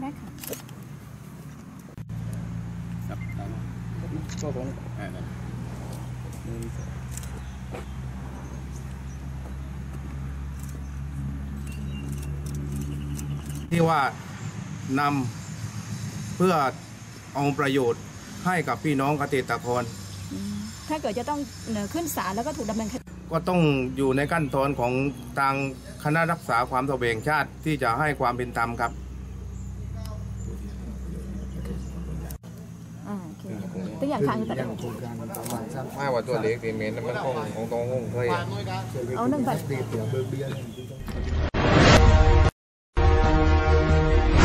ได้ค่ะก็ของอ่าได้ที่ว่านำเพื่อเอาประโยชน์ให้กับพี่น้องเกษตรกร ถ้าเกิดจะต้องขึ้นศาลแล้วก็ถูกดำเนินคดีก็ต้องอยู่ในขั้นตอนของทางคณะรักษาความสเสวงชาติที่จะให้ความเป็นธรรมครับ ตัวอย่างทางแต่อย่างโครงการประมาณสักไม่ว่าตัวเล็กตีเมนมันคงคงตรงคงเคยเอาหนึ่งพัน